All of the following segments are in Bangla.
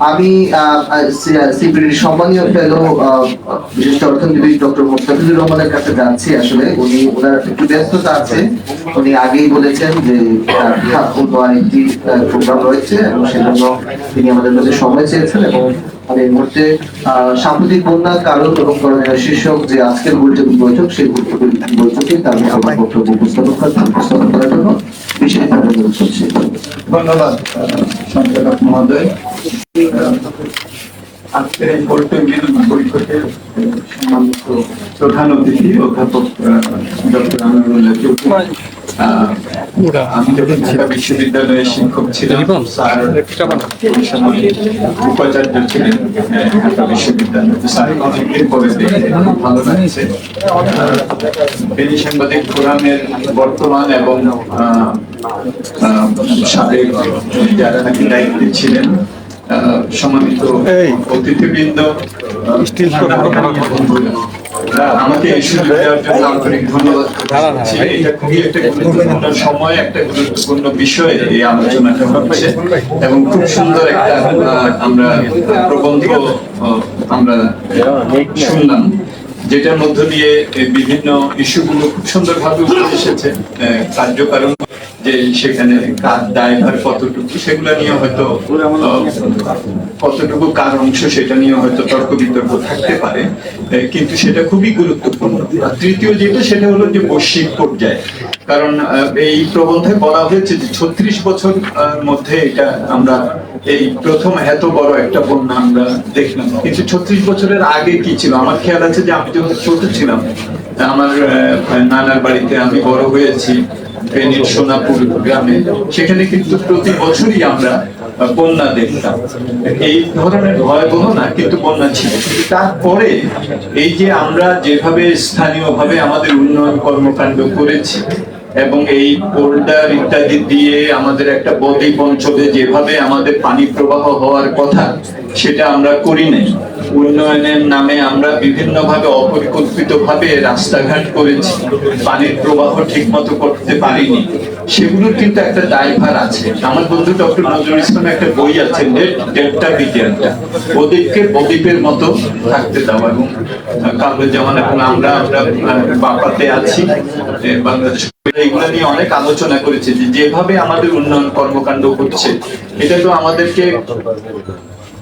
আমি সিপিডির সম্মানীয় ফেলো বিশিষ্ট অর্থনীতিবিদ ডক্টর মোস্তাফিজুর রহমানের কাছে যাচ্ছি আসলে উনি ওনার একটু ব্যস্ততা আছে। উনি আগেই বলেছেন যে তার অন্য প্রোগ্রাম রয়েছে এবং সেজন্য তিনি আমাদের কাছে সময় চেয়েছেন এবং আমি এই মুহূর্তে সাম্প্রতিক বন্যা কারণ এবং শীর্ষক যে আজকের গুরুত্বপূর্ণ বৈঠক সেই গুরুত্বপূর্ণ বৈঠকে তার আমার বক্তব্য উপস্থাপন করার উপস্থাপন করার জন্য বিশেষ অনুরোধ করছি। ধন্যবাদ মহোদয়। আজকের এই বৈঠকের আহ, সম্মানিত প্রধান অতিথি অধ্যাপক ডক্টর আমিরুল্লাহ চৌধুরী আমি যখন ঢাকা বিশ্ববিদ্যালয়ের শিক্ষক ছিলাম স্যার উপাচার্য ছিলেন আহ, ঢাকা বিশ্ববিদ্যালয়ে। স্যার অনেকদিন পরে ভালো লাগছে। বেনি সাংবাদিক ফোরামের বর্তমান এবং সাবেক যারা নাকি দায়িত্বে ছিলেন সম্মানিত অতিথিবৃন্দ আমাকে এই সুযোগ দেওয়ার জন্য আন্তরিক ধন্যবাদ এটা খুবই একটা গুরুত্বপূর্ণ সময় একটা গুরুত্বপূর্ণ বিষয়ে এই আলোচনাটা হচ্ছে। এবং খুব সুন্দর একটা আমরা প্রবন্ধ আমরা শুনলাম যেটার মধ্য দিয়ে বিভিন্ন ইস্যুগুলো খুব সুন্দরভাবে উঠে এসেছে কার্যকারণ যে সেখানে কতটুকু, সেগুলো নিয়ে হয়তো কতটুকু কার অংশ সেটা নিয়ে হয়তো তর্ক বিতর্ক থাকতে পারে। কিন্তু সেটা খুবই গুরুত্বপূর্ণ। তৃতীয় যেটা, সেটা হলো যে বৈশ্বিক পর্যায়ে। কারণ এই প্রবন্ধে বলা হয়েছে যে ছত্রিশ বছর মধ্যে এটা আমরা এই প্রথম এত বড় একটা বন্যা আমরা দেখলাম। কিন্তু ছত্রিশ বছরের আগে কি ছিল? আমার খেয়াল আছে যে আমি যখন ছোট ছিলাম আমার নানার বাড়িতে আমি বড় হয়েছি, ফেনীর সোনাপুর গ্রামে। সেখানে কিন্তু প্রতি বছরই আমরা বন্যা দেখতাম। এই ধরনের ভয়াবহ না, কিন্তু বন্যা ছিল। তারপরে এই যে আমরা যেভাবে স্থানীয়ভাবে আমাদের উন্নয়ন কর্মকাণ্ড করেছি, এবং এই বোল্ডার ইত্যাদি দিয়ে আমাদের একটা বদ্বীপ অঞ্চলে যেভাবে আমাদের পানি প্রবাহ হওয়ার কথা, সেটা আমরা করি নাই। উন্নয়নের নামে আমরা বিভিন্ন ভাবে অপরিকল্পিত ভাবে রাস্তাঘাট করেছি, পানির প্রবাহ ঠিক মতো করতে পারিনি। সেগুলোর কিন্তু একটা দায়ভার আছে। আমার বন্ধু ডক্টর নজরুল ইসলাম একটা বই আছে ডেল্টা বিজ্ঞানটা। বদ্বীপকে বদ্বীপের মতো থাকতে দাও এবং যেমন এখন আমরা আমরা বাপাতে আছি বাংলাদেশ। এইগুলো নিয়ে অনেক আলোচনা করেছে যেভাবে আমাদের উন্নয়ন কর্মকাণ্ড হচ্ছে, এটা তো আমাদেরকে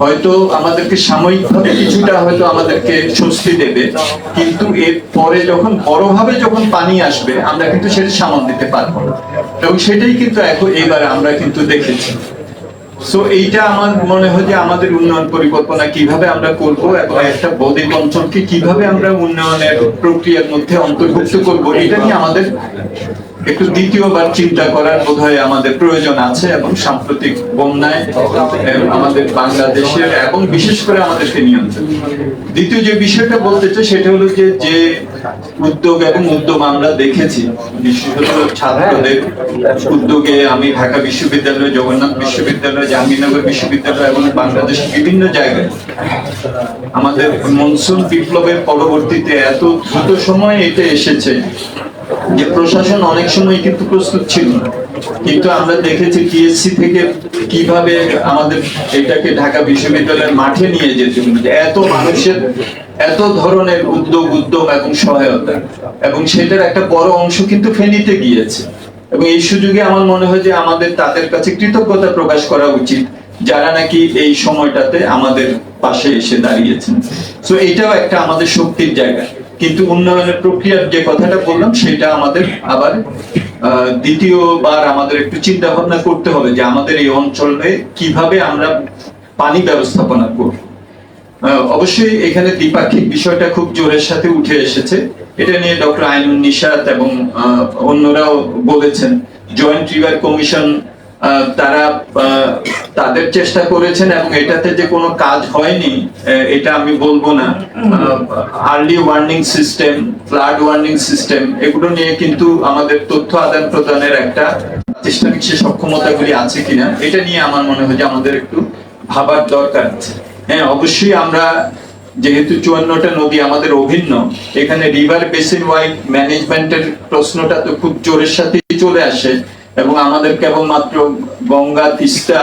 হয়তো আমাদেরকে সাময়িকভাবে কিছুটা হয়তো আমাদেরকে স্বস্তি দেবে, কিন্তু এর পরে যখন, বড়ভাবে যখন পানি আসবে, আমরা কিন্তু সেটা সামাল দিতে পারব না। এবং সেটাই কিন্তু এখন এবার আমরা কিন্তু দেখেছি। সো এইটা আমার মনে হয় যে আমাদের উন্নয়ন পরিকল্পনা কীভাবে আমরা করব এবং একটা বদ্বীপ অঞ্চলকে কীভাবে আমরা উন্নয়নের প্রক্রিয়ার মধ্যে অন্তর্ভুক্ত করব, এটা নিয়ে আমাদের একটু দ্বিতীয়বার চিন্তা করার বোধহয় আমাদের প্রয়োজন আছে এবং সাম্প্রতিক বন্যায় আমাদের বাংলাদেশের এবং বিশেষ করে আমাদেরকে নিয়ন্ত্রণ। দ্বিতীয় যে বিষয়টা বলতে চাই, সেটা হলো যে যে উদ্যোগ এবং উদ্যম আমরা দেখেছি, বিশেষত ছাত্রদের উদ্যোগে আমি ঢাকা বিশ্ববিদ্যালয়, জগন্নাথ বিশ্ববিদ্যালয়, জাহাঙ্গীরনগর বিশ্ববিদ্যালয় এবং বাংলাদেশের বিভিন্ন জায়গায় আমাদের মনসুন বিপ্লবের পরবর্তীতে এত দ্রুত সময় এটা এসেছে যে প্রশাসন অনেক সময় কিন্তু প্রস্তুত ছিল কিন্তু আমরা দেখেছি টিএসসি থেকে কীভাবে আমাদের এটাকে ঢাকা বিশ্ববিদ্যালয়ের মাঠে নিয়ে যেতে এত মানুষের, এত ধরনের উদ্যোগ, উদ্যম এবং সহায়তা। এবং সেটার একটা বড় অংশ কিন্তু ফেনীতে গিয়েছে। এবং এই সুযোগে আমার মনে হয় যে আমাদের তাদের কাছে কৃতজ্ঞতা প্রকাশ করা উচিত, যারা নাকি এই সময়টাতে আমাদের পাশে এসে দাঁড়িয়েছেন। তো এটাও একটা আমাদের শক্তির জায়গা। কিন্তু উন্নয়নের প্রক্রিয়ার যে কথাটা বললাম, সেটা আমাদের আবার দ্বিতীয়বার আমাদের একটু চিন্তা ভাবনা করতে হবে যে আমাদের এই অঞ্চলে কীভাবে আমরা পানি ব্যবস্থাপনা করব। অবশ্যই এখানে দ্বিপাক্ষিক বিষয়টা খুব জোরের সাথে উঠে এসেছে। এটা নিয়ে ডক্টর আইনুন নিশাত এবং অন্যরাও বলেছেন, জয়েন্ট রিভার কমিশন তারা তাদের চেষ্টা করেছেন এবং এটাতে যে কোনো কাজ হয়নি এটা আমি বলব না। Early warning system flood warning system এগুলো নিয়ে কিন্তু আমাদের তথ্য আদান প্রদানের একটা প্রাতিষ্ঠানিক সে সক্ষমতাগুলি আছে কিনা এটা নিয়ে আমার মনে হয় যে আমাদের একটু ভাবার দরকার আছে। হ্যাঁ অবশ্যই আমরা যেহেতু চুয়ান্নটা নদী আমাদের অভিন্ন এখানে রিভার বেসিন ওয়াইড ম্যানেজমেন্টের প্রশ্নটা তো খুব জোরের সাথে চলে আসে। এবং আমাদের কেবলমাত্র গঙ্গা, তিস্তা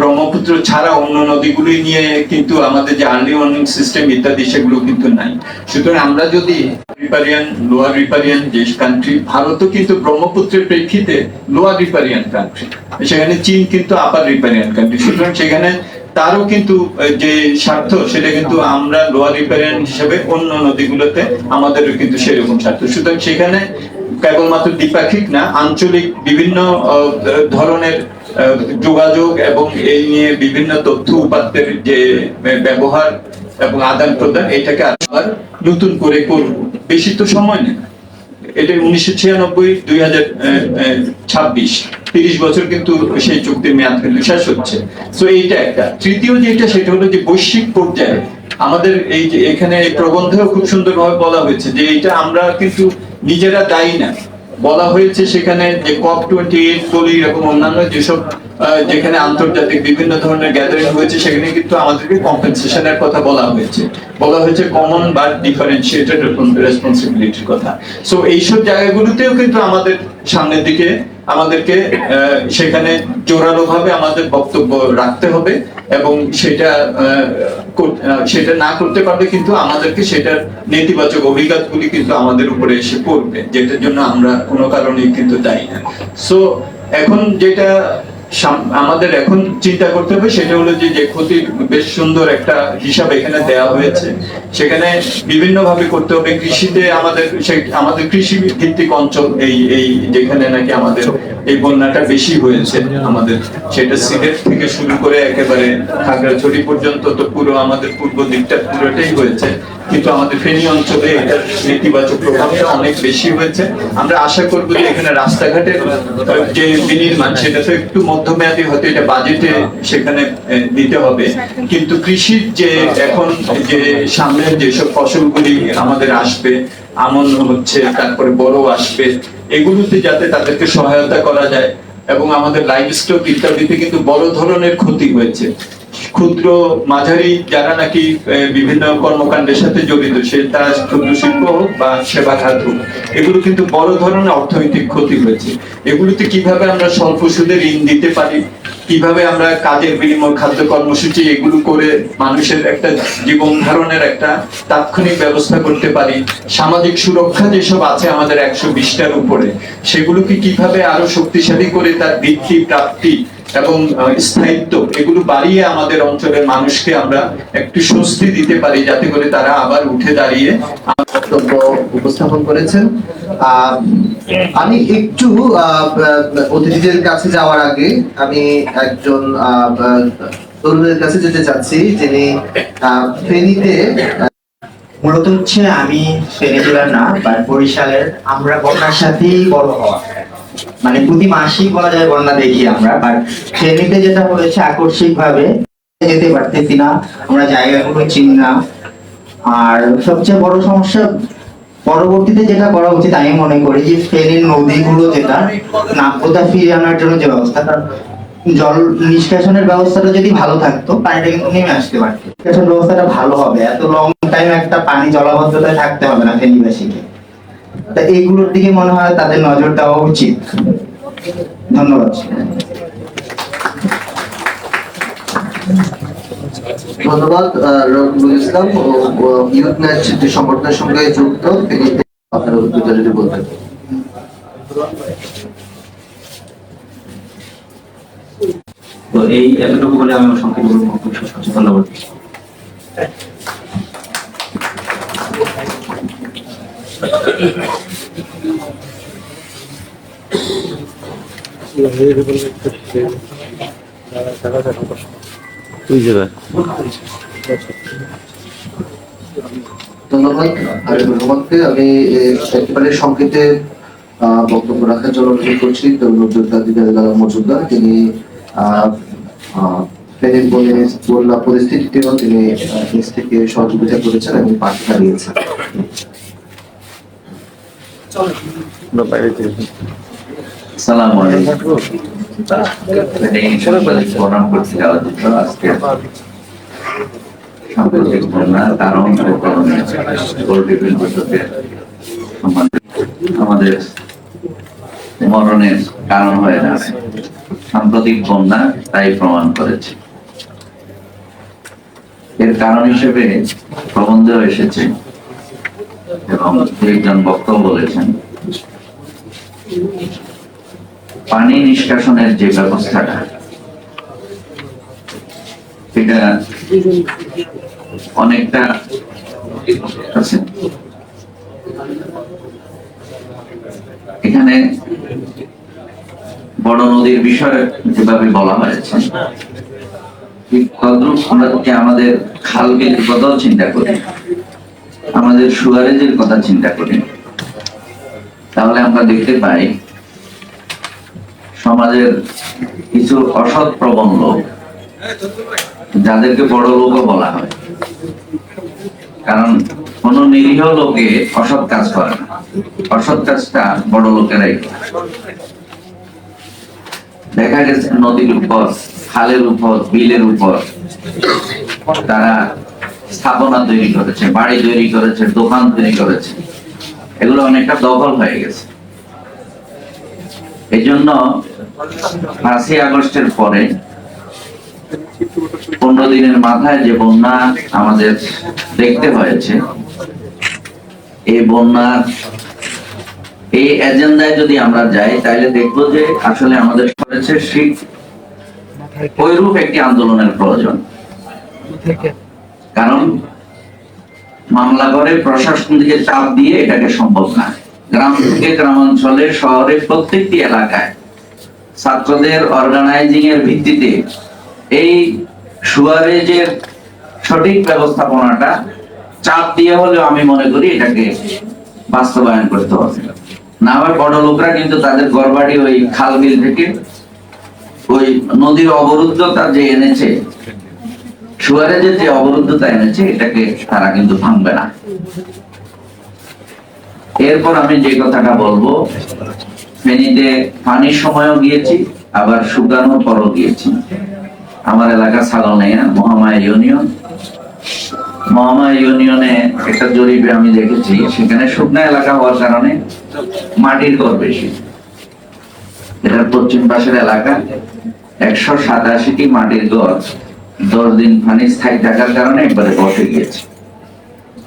ব্রহ্মপুত্র ছাড়া অন্য নদীগুলি নিয়ে কিন্তু আমাদের যে আর্লি ওয়ার্নিং সিস্টেম ইত্যাদি, সেগুলো কিন্তু নাই। সুতরাং আমরা যদি রিপারিয়ান লোয়ার রিপারিয়ান যে কান্ট্রি ভারতও কিন্তু ব্রহ্মপুত্রের প্রেক্ষিতে লোয়ার রিপারিয়ান কান্ট্রি সেখানে চীন কিন্তু আপার রিপারিয়ান কান্ট্রি সুতরাং সেখানে তারও কিন্তু যে স্বার্থ, সেটা কিন্তু আমরা লোয়ার রিপারিয়ান হিসেবে অন্য নদীগুলোতে আমাদেরও কিন্তু সেরকম স্বার্থ। সুতরাং সেখানে কেবলমাত্র দ্বিপাক্ষিক না, আঞ্চলিক বিভিন্ন ধরনের যোগাযোগ এবং এই নিয়ে বিভিন্ন তথ্য উপাত্তের যে ব্যবহার এবং আদান প্রদান, এটাকে আবার নতুন করে করব। বেশি তো সময় নেই। এটা উনিশশো ছিয়ানব্বই, দুই হাজার ছাব্বিশ, তিরিশ বছর কিন্তু সেই চুক্তির মেয়াদ কিন্তু শেষ হচ্ছে। তো এইটা একটা। তৃতীয় যেটা, সেটা হলো যে বৈশ্বিক পর্যায়ে আমাদের এই যে এখানে প্রবন্ধেও খুব সুন্দরভাবে বলা হয়েছে যে এটা আমরা কিন্তু নিজেরা দায়ী না। বলা হয়েছে সেখানে যে কপ টোয়েন্টি এইট বলি এরকম অন্যান্য যেসব যেখানে আন্তর্জাতিক বিভিন্ন ধরনের গ্যাদারিং হয়েছে, সেখানে কিন্তু আমাদেরকে কম্পেনসেশনের কথা বলা হয়েছে। বলা হয়েছে কমন বা ডিফারেন্সিয়েটেড রেসপন্সিবিলিটির কথা। সো এইসব জায়গাগুলোতেও কিন্তু আমাদের সামনের দিকে, আমাদেরকে সেখানে জোরালো ভাবে আমাদের বক্তব্য রাখতে হবে এবং সেটা সেটা না করতে পারলে কিন্তু আমাদেরকে সেটার নেতিবাচক অভিঘাতগুলি কিন্তু আমাদের উপরে এসে পড়বে, যেটার জন্য আমরা কোনো কারণেই কিন্তু দায়ী না। সো এখন যেটা আমাদের এখন চিন্তা করতে হবে সেটা হলো যে ক্ষতির বেশ সুন্দর একটা হিসাব এখানে দেওয়া হয়েছে। সেখানে বিভিন্ন ভাবে করতে হবে। কৃষিতে আমাদের আমাদের কৃষি ভিত্তিক অঞ্চল এই এই যেখানে নাকি আমাদের এই বন্যাটা বেশি হয়েছে আমাদের। সেটা সিলেট থেকে শুরু করে একেবারে খাগড়াছড়ি পর্যন্ত তো পুরো আমাদের পূর্ব দিকটা পুরোটাই হয়েছে। কিন্তু আমাদের ফেনী অঞ্চলে এটার নেতিবাচক প্রভাবটা অনেক বেশি হয়েছে। আমরা আশা করব যে এখানে রাস্তাঘাটের যে বিনির্মাণ, সেটা তো একটু মধ্যমেয়াদী হতে এটা বাজেটে সেখানে দিতে হবে। কিন্তু কৃষির যে এখন যে সামনের যেসব ফসলগুলি আমাদের আসবে, আমন হচ্ছে, তারপরে বড় আসবে এগুলোতে যাতে তাদেরকে সহায়তা করা যায় এবং আমাদের লাইফ স্টক ইত্যাদিতে কিন্তু বড় ধরনের ক্ষতি হয়েছে। ক্ষুদ্র মাঝারি, যারা নাকি বিভিন্ন কর্মকাণ্ডের সাথে জড়িত, সে তার ক্ষুদ্র শিল্প হোক বা সেবা খাত হোক, এগুলো কিন্তু বড় ধরনের অর্থনৈতিক ক্ষতি হয়েছে। এগুলোতে কীভাবে আমরা স্বল্প সুদে ঋণ দিতে পারি? কীভাবে আমরা কাজের বিনিময়, খাদ্য কর্মসূচি, এগুলো করে মানুষের একটা জীবন ধারণের একটা তাৎক্ষণিক ব্যবস্থা করতে পারি? সামাজিক সুরক্ষা যেসব আছে আমাদের একশো বিশটার উপরে, সেগুলোকে কীভাবে আরও শক্তিশালী করে তার বৃদ্ধি প্রাপ্তি এবং স্থায়িত্ব, এগুলো বাড়িয়ে আমাদের অঞ্চলের মানুষকে আমরা একটু স্বস্তি দিতে পারি, যাতে করে তারা আবার উঠে দাঁড়িয়ে বক্তব্য উপস্থাপন করেছেন। আমি একটু অতিথিদের কাছে যাওয়ার আগে আমি একজন তরুণের কাছে যেতে চাচ্ছি, যিনি ফেনীতে মূলত হচ্ছে আমি ফেনী জেলার না, বা বরিশালের আমরা বন্যার সাথেই বড় হওয়া। মানে প্রতি মাসেই বলা যায় বন্যা দেখি আমরা বাট ফেনীতে যেটা হয়েছে আকস্মিক ভাবে যেতে পারতেছি না, আমরা জায়গাগুলো চিনি না। আর সবচেয়ে বড় সমস্যা পরবর্তীতে যেটা করা উচিত, আমি মনে করি যে ফেনীর নদীগুলো যেটা, নাব্যতা ফিরিয়ে আনার জন্য যে ব্যবস্থা, কারণ জল নিষ্কাশনের ব্যবস্থাটা যদি ভালো থাকতো, পানিটা কিন্তু নেমে আসতে পারতো। নিষ্কাশন ব্যবস্থাটা ভালো হবে। এত লং টাইম একটা পানি জলাবদ্ধতায় থাকতে হবে না ফেনীবাসীকে। তা এইগুলোর দিকে মনে হয় তাদের নজর দেওয়া উচিত। ধন্যবাদ। ধন্যবাদ আহ, রবিউল ইসলাম ও ইউথ ন্যাচ যে সংগঠনের সঙ্গে যুক্ত ফেনীতে আপনার অভিজ্ঞতা যদি বলতেন। তো এই এতটুকু বলে আমি সংক্ষেপে বক্তব্য শেষ করছি ধন্যবাদ আরিফুর আমি একেবারে সংক্ষেপে বক্তব্য রাখার জন্য অনুরোধ করছি। মজুমদার, তিনি ফেনীর তিনি নিজ থেকে সহযোগিতা করেছেন এবং পাশে দাঁড়িয়েছেন। আমাদের মরণের কারণ হয়ে সাম্প্রতিক বন্যা তাই প্রমাণ করেছে। এর কারণ হিসেবে প্রবন্ধ এসেছে। এবং একজন বক্তব্য বলেছেন, পানি নিষ্কাশনের যে ব্যবস্থাটা, এটা অনেকটা এখানে বড় নদীর বিষয়ে যেভাবে বলা হয়েছে আমাদের খাল বিলের কথাও চিন্তা করি আমাদের সুয়ারেজের কথা চিন্তা করি, তাহলে আমরা দেখতে পাই সমাজের কিছু অসৎ প্রবণ লোক যাদেরকে বড় লোকও বলা হয় কারণ কোন নিরীহ লোকে অসৎ কাজ করে না অসৎ কাজটা বড় লোকেরাই করে। দেখা গেছে নদীর উপর, খালের উপর, বিলের উপর তারা স্থাপনা তৈরি করেছে, বাড়ি তৈরি করেছে, দোকান তৈরি করেছে। এগুলো অনেকটা দখল হয়ে গেছে। এই জন্য পাঁচই আগস্টের পরে পনেরো দিনের মাথায় যে বন্যা আমাদের দেখতে হয়েছে, এই বন্যার এই এজেন্ডায় যদি আমরা যাই, তাহলে দেখব যে আসলে আমাদের করেছে ঠিক ওইরূপ একটি আন্দোলনের প্রয়োজন। কারণ মামলা করে প্রশাসন দিকে চাপ দিয়ে এটাকে সম্ভব না। গ্রাম থেকে গ্রামাঞ্চলে, শহরে প্রত্যেকটি এলাকায় ছাত্রদের অর্গানাইজিং এর ভিত্তিতে এই সুয়ারেজের সঠিক ব্যবস্থাপনাটা চাপ দিয়ে হলেও আমি মনে করি এটাকে বাস্তবায়ন করতে হবে। না আবার বড় লোকরা কিন্তু তাদের গড়বাড়ি ওই খাল বিল থেকে ওই নদীর অবরুদ্ধতা যে এনেছে সুয়ারেজের যে অবরুদ্ধতা এনেছে এটাকে তারা কিন্তু ভাঙবে না। এরপর আমি যে কথাটা বলব, ফেনীতে পানির সময়ও গিয়েছি, আবার শুকানোর পরও গিয়েছি। আমার এলাকা ছাগলনাইয়া মহামায়া ইউনিয়ন। মহামায়া ইউনিয়নে একটা জরিপে আমি দেখেছি, সেখানে শুকনা এলাকা হওয়ার কারণে মাটির ঘর বেশি। এটার পশ্চিম পাশের এলাকা, একশো সাতাশিটি মাটির ঘর দশ দিন পানি স্থায়ী থাকার কারণে একবারে বসে গিয়েছে।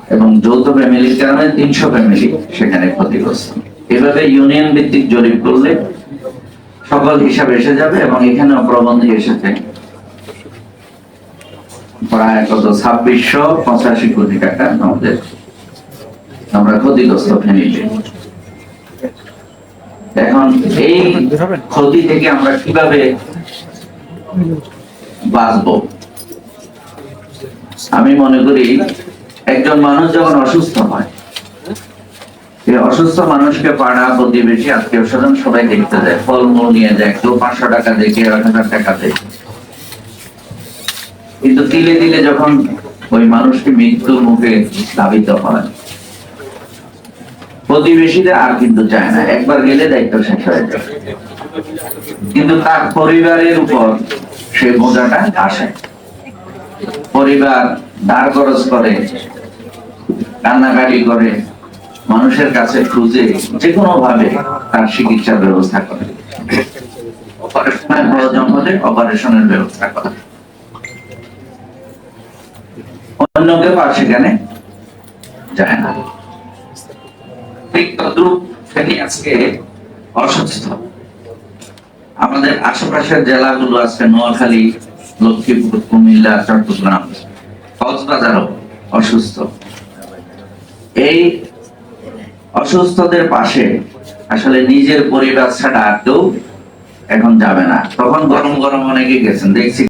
এবং যৌথ ফ্যামিলির কারণে তিনশো ফ্যামিলি সেখানে ক্ষতিগ্রস্ত। এভাবে ইউনিয়ন ভিত্তিক জরিপ করলে সকল হিসাব এসে যাবে এবং এখানে প্রবন্ধে এসেছে। প্রায় কত? ছাব্বিশশো পঁচাশি কোটি টাকা আমাদের। আমরা ক্ষতিগ্রস্ত ফ্যামিলি। এখন এই ক্ষতি থেকে আমরা কীভাবে বাঁচবো? আমি মনে করি একজন মানুষ যখন অসুস্থ হয়, এই অসুস্থ মানুষকে পাড়া প্রতিবেশী আত্মীয় স্বজন সবাই দেখতে ফলমূল নিয়ে যায় পাঁচশো টাকা এক হাজার টাকা দেয়। কিন্তু যখন ওই মানুষটি মৃত্যুর মুখে হয় প্রতিবেশীরা আর কিন্তু চায় না। একবার গেলে দায়িত্ব শেষ হয়ে যায়। কিন্তু তার পরিবারের উপর সেই বোঝাটা আসে। পরিবার ধার খরচ করে, কান্নাকাটি করে, মানুষের কাছে খুঁজে যে কোনো ভাবে তার চিকিৎসার ব্যবস্থা করে। আমাদের আশেপাশের জেলাগুলো আছে, নোয়াখালী লক্ষ্মীপুর কুমিল্লা চট্টগ্রাম, কক্সবাজারও অসুস্থ। এই অসুস্থদের পাশে আসলে নিজের পরিবার ছাড়া আর কেউ এখন যাবে না। তখন গরম গরম অনেকে গেছেন, দেখছি